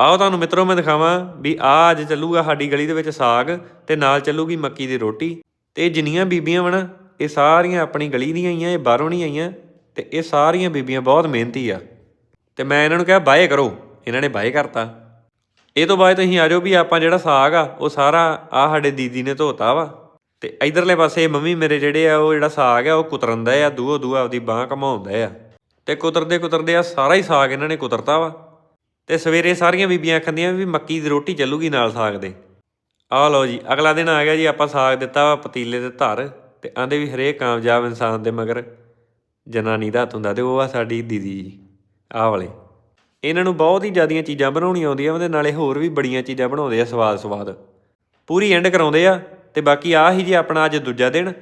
ਆਓ ਤੁਹਾਨੂੰ ਮਿੱਤਰੋ ਮੈਂ ਦਿਖਾਵਾਂ ਵੀ ਆ ਅੱਜ ਚੱਲੂਗਾ ਸਾਡੀ ਗਲੀ ਦੇ ਵਿੱਚ ਸਾਗ ਤੇ ਨਾਲ ਚੱਲੂਗੀ ਮੱਕੀ ਦੀ ਰੋਟੀ। ਤੇ ਜਿੰਨੀਆਂ ਬੀਬੀਆਂ ਵਣ ਇਹ ਸਾਰੀਆਂ ਆਪਣੀ ਗਲੀ ਦੀਆਂ ਆਈਆਂ, ਇਹ ਬਾਹਰੋਂ ਨਹੀਂ ਆਈਆਂ ਤੇ ਇਹ ਸਾਰੀਆਂ ਬੀਬੀਆਂ ਬਹੁਤ ਮਿਹਨਤੀ ਆ। ਤੇ ਮੈਂ ਇਹਨਾਂ ਨੂੰ ਕਿਹਾ, ਬਾਏ ਕਰੋ। ਇਹਨਾਂ ਨੇ ਬਾਏ ਕਰਤਾ। ਇਹ ਤੋਂ ਬਾਅਦ ਤੁਸੀਂ ਆ ਜਾਓ ਵੀ ਆਪਾਂ ਜਿਹੜਾ ਸਾਗ ਆ, ਉਹ ਸਾਰਾ ਆ ਸਾਡੇ ਦੀਦੀ ਨੇ ਧੋਤਾ ਵਾ। ਤੇ ਇਧਰਲੇ ਪਾਸੇ ਮੰਮੀ ਮੇਰੇ ਜਿਹੜੇ ਆ, ਉਹ ਜਿਹੜਾ ਸਾਗ ਆ, ਉਹ ਕੁਤਰਨਦਾ ਆ ਦੂਹੋ ਦੂਹ ਆਪਦੀ ਬਾਹ ਘਮਾਉਂਦਾ ਆ। ਤੇ ਕੁਤਰਦੇ ਕੁਤਰਦੇ ਆ, ਸਾਰਾ ਹੀ ਸਾਗ ਇਹਨਾਂ ਨੇ ਕੁਤਰਤਾ ਵਾ। ਤੇ ਸਵੇਰੇ ਸਾਰੀਆਂ ਬੀਬੀਆਂ ਆਖੰਦੀਆਂ ਵੀ ਮੱਕੀ ਦੀ ਰੋਟੀ ਚੱਲੂਗੀ ਨਾਲ ਸਾਗ ਦੇ। ਆ ਲਓ ਜੀ, ਅਗਲਾ ਦਿਨ ਆ ਗਿਆ ਜੀ, ਆਪਾਂ ਸਾਗ ਦਿੱਤਾ ਵਾ ਪਤੀਲੇ ਦੇ ਧਰ ਤੇ ਆਂਦੇ ਵੀ ਹਰੇਕ ਕਾਮਯਾਬ ਇਨਸਾਨ ਦੇ ਮਗਰ ਜਨਾਨੀ ਦਾ ਹੱਥ ਹੁੰਦਾ ਤੇ ਉਹ ਆ ਸਾਡੀ ਦੀਦੀ ਜੀ, ਆਹ ਵਾਲੇ। ਇਹਨਾਂ ਨੂੰ ਬਹੁਤ ਹੀ ਜ਼ਿਆਦੀਆਂ ਚੀਜ਼ਾਂ ਬਣਾਉਣੀਆਂ ਆਉਂਦੀਆਂ ਉਹਦੇ ਨਾਲੇ ਹੋਰ ਵੀ ਬੜੀਆਂ ਚੀਜ਼ਾਂ ਬਣਾਉਂਦੇ ਆ ਸਵਾਦ ਸਵਾਦ। ਪੂਰੀ ਐਂਡ ਕਰਾਉਂਦੇ ਆ ਤੇ ਬਾਕੀ ਆ ਹੀ ਜੀ ਆਪਣਾ ਅੱਜ ਦੂਜਾ ਦਿਨ।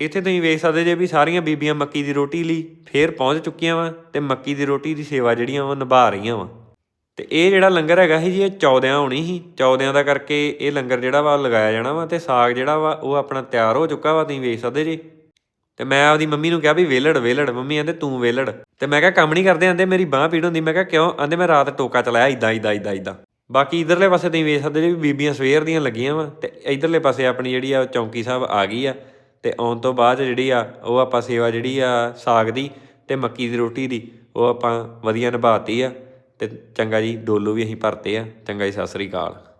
ਇੱਥੇ ਤੁਸੀਂ ਵੇਖ ਸਕਦੇ ਜੇ ਵੀ ਸਾਰੀਆਂ ਬੀਬੀਆਂ ਮੱਕੀ ਦੀ ਰੋਟੀ ਲਈ ਫੇਰ ਪਹੁੰਚ ਚੁੱਕੀਆਂ ਵਾ ਤੇ ਮੱਕੀ ਦੀ ਰੋਟੀ ਦੀ ਸੇਵਾ ਜਿਹੜੀਆਂ ਉਹ ਨਿਭਾ ਰਹੀਆਂ ਵਾ। ਤੇ ਇਹ ਜਿਹੜਾ ਲੰਗਰ ਹੈਗਾ ਸੀ ਜੀ, ਇਹ ਚੌਦਿਆਂ ਹੋਣੀ ਸੀ। ਚੌਦਿਆਂ ਦਾ ਕਰਕੇ ਇਹ ਲੰਗਰ ਜਿਹੜਾ ਵਾ ਲਗਾਇਆ ਜਾਣਾ ਵਾ ਤੇ ਸਾਗ ਜਿਹੜਾ ਵਾ ਉਹ ਆਪਣਾ ਤਿਆਰ ਹੋ ਚੁੱਕਾ ਵਾ, ਤੁਸੀਂ ਵੇਖ ਸਕਦੇ ਜੀ। ਤੇ ਮੈਂ ਆਪਦੀ ਮੰਮੀ ਨੂੰ ਕਿਹਾ ਵੀ ਵੇਲੜ ਵੇਲੜ, ਮੰਮੀ ਕਹਿੰਦੇ ਤੂੰ ਵੇਲੜ। ਤੇ ਮੈਂ ਕਿਹਾ ਕੰਮ ਨਹੀਂ ਕਰਦੇ, ਆਂਦੇ ਮੇਰੀ ਬਾਹ ਪੀੜ ਹੁੰਦੀ। ਮੈਂ ਕਿਹਾ ਕਿਉਂ? ਆਂਦੇ ਮੈਂ ਰਾਤ ਟੋਕਾ ਚਲਾਇਆ ਇਦਾਂ ਇਦਾਂ ਇਦਾਂ ਇਦਾਂ ਬਾਕੀ ਇਧਰਲੇ ਪਾਸੇ ਤੁਸੀਂ ਵੇਖ ਸਕਦੇ ਜੀ ਵੀ ਬੀਬੀਆਂ ਸਵੇਰ ਦੀਆਂ ਲੱਗੀਆਂ ਵਾ ਤੇ ਇਧਰਲੇ ਪਾਸੇ ਆਪਣੀ ਜਿਹੜੀ ਆ ਚੌਂਕੀ ਸਾਹਿਬ ਆ ਗਈ ਆ ਤੇ ਆਉਣ ਤੋਂ ਬਾਅਦ ਜਿਹੜੀ ਆ ਉਹ ਆਪਾਂ ਸੇਵਾ ਜਿਹੜੀ ਆ ਸਾਗ ਦੀ ਤੇ ਮੱਕੀ ਦੀ ਰੋਟੀ ਦੀ ਉਹ ਆਪਾਂ ਵਧੀਆ ਨਿਭਾਤੀ ਆ। ਤੇ ਚੰਗਾ ਜੀ ਡੋਲੂ ਵੀ ਅਸੀਂ ਭਰਤੇ ਆ। ਚੰਗਾ ਜੀ ਸਤਿ ਸ੍ਰੀ ਅਕਾਲ।